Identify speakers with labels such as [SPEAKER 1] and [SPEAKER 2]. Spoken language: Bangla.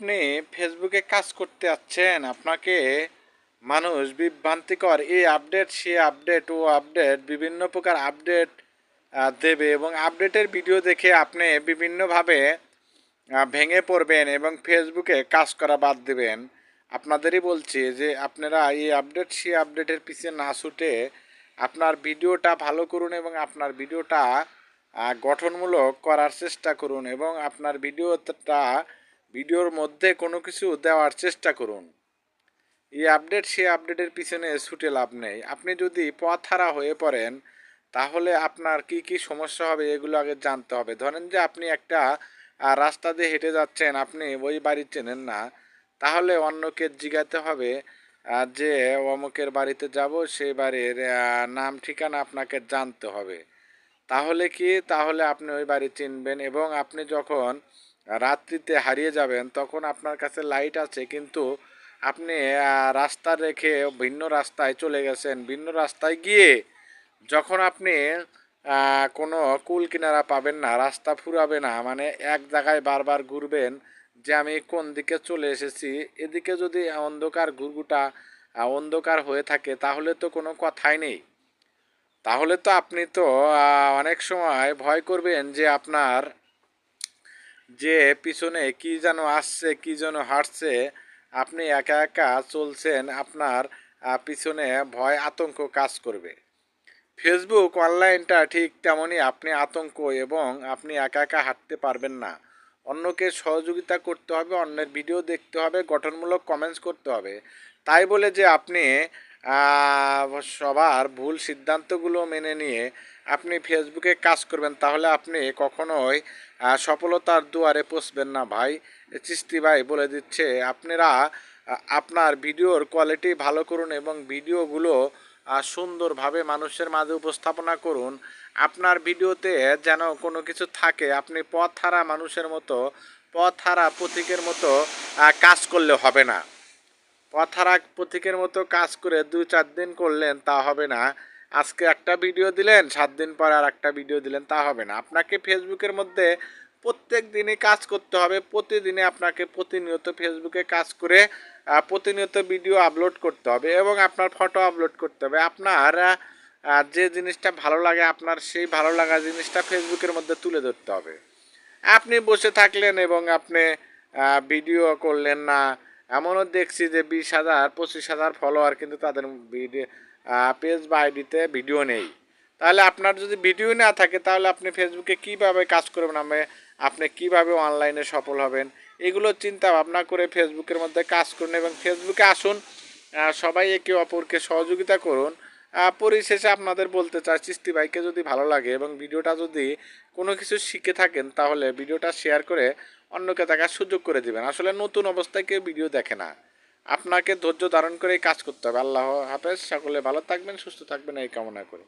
[SPEAKER 1] আপনি ফেসবুকে কাজ করতে যাচ্ছেন, আপনাকে মানুষ বিভ্রান্তিকর এই আপডেট সে আপডেট, ও আপডেট বিভিন্ন প্রকার আপডেট দেবে এবং আপডেটের ভিডিও দেখে আপনি বিভিন্নভাবে ভেঙে পড়বেন এবং ফেসবুকে কাজ করা বাদ দেবেন। আপনাদেরই বলছি যে আপনারা এই আপডেট সে আপডেটের পিছিয়ে না ছুটে আপনার ভিডিওটা ভালো করুন এবং আপনার ভিডিওটা গঠনমূলক করার চেষ্টা করুন এবং আপনার ভিডিওটা ভিডিওর মধ্যে কোনো কিছু দেওয়ার চেষ্টা করুন। এই আপডেট, সেই আপডেটের পিছনে ছুটে লাভ নেই। আপনি যদি পথহারা হয়ে পড়েন, তাহলে আপনার কি কি সমস্যা হবে এগুলো আগে জানতে হবে। ধরেন যে আপনি একটা রাস্তা দিয়ে হেঁটে যাচ্ছেন, আপনি ওই বাড়ি চেনেন না, তাহলে অন্যকে জিজ্ঞাতে হবে যে অমুকের বাড়িতে যাব, সেই বাড়ির নাম, ঠিকানা আপনাকে জানতে হবে। তাহলে কি? তাহলে আপনি ওই বাড়ি চিনবেন এবং আপনি যখন রাত্রিতে হারিয়ে যাবেন তখন আপনার কাছে লাইট আছে কিন্তু আপনি রাস্তা রেখে ভিন্ন রাস্তায় চলে গেছেন। ভিন্ন রাস্তায় গিয়ে যখন আপনি কোনো কুল কিনারা পাবেন না রাস্তা ফুরাবে না মানে এক জায়গায় বারবার ঘুরবেন যে আমি কোন দিকে চলে এসেছি এদিকে যদি অন্ধকার ঘুরঘুটা আহ, অন্ধকার হয়ে থাকে তাহলে তো কোনো কথাই নেই। তাহলে তো আপনি তো অনেক সময় ভয় করবেন যে আপনার যে পিছনে কি যেন আসছে, কি যেন হাঁটছে, আপনি একা একা চলছেন, আপনার পিছনে ভয়, আতঙ্ক কাজ করবে। ফেসবুক অনলাইনটা ঠিক তেমনই আপনি আতঙ্ক এবং আপনি একা একা হাঁটতে পারবেন না। অন্যকে সহযোগিতা করতে হবে, অন্যের ভিডিও দেখতে হবে, গঠনমূলক কমেন্টস করতে হবে। তাই বলে যে আপনি সবার ভুল সিদ্ধান্তগুলো মেনে নিয়ে আপনি ফেসবুকে কাজ করবেন, তাহলে আপনি কখনোই সফলতার দুয়ারে পৌঁছবেন না ভাই। চিস্তি ভাই বলে দিচ্ছে, আপনারা আপনার ভিডিওর কোয়ালিটি ভালো করুন এবং ভিডিওগুলো সুন্দরভাবে মানুষের মাঝে উপস্থাপনা করুন। আপনার ভিডিওতে যেন কোনো কিছু থাকে, আপনি পথ হারা মানুষের মতো পথ হারা প্রতীকের মতো কাজ করলে হবে না। পথ হারা প্রতীকের মতো কাজ করে দু চার দিন করলেন, তা হবে না। আজকে একটা ভিডিও দিলেন, সাত দিন পর আর একটা ভিডিও দিলেন, তা হবে না। আপনাকে ফেসবুকের মধ্যে প্রত্যেক দিনই কাজ করতে হবে প্রতিদিনে আপনাকে প্রতিনিয়ত ফেসবুকে কাজ করে প্রতিনিয়ত ভিডিও আপলোড করতে হবে এবং আপনার ফটো আপলোড করতে হবে। আপনার যে জিনিসটা ভালো লাগে, আপনার সেই ভালো লাগা জিনিসটা ফেসবুকের মধ্যে তুলে ধরতে হবে। আপনি বসে থাকলেন এবং আপনি ভিডিও করলেন না, এমনও দেখছি যে বিশ হাজার, পঁচিশ হাজার ফলোয়ার কিন্তু তাদের ভিডিও পেজ বা আইডিতে ভিডিও নেই। তাহলে আপনার যদি ভিডিও না থাকে, তাহলে আপনি ফেসবুকে কীভাবে কাজ করবেন? আমি, আপনি কীভাবে অনলাইনে সফল হবেন? এগুলো চিন্তা ভাবনা করে ফেসবুকের মধ্যে কাজ করুন এবং ফেসবুকে আসুন সবাই একে অপরকে সহযোগিতা করুন। পরিশেষে আপনাদের বলতে চাই চিস্তি ভাইকে যদি ভালো লাগে এবং ভিডিওটা যদি কোনো কিছু শিখে থাকেন, তাহলে ভিডিওটা শেয়ার করে অন্যকে দেখার সুযোগ করে দিবেন। আসলে নতুন অবস্থায় কেউ ভিডিও দেখে না। আপনাকে ধৈর্য ধারণ করে কাজ করতে হবে। আল্লাহ হাফেজ, সকলে ভালো থাকবেন, সুস্থ থাকবেন, এই কামনা করি।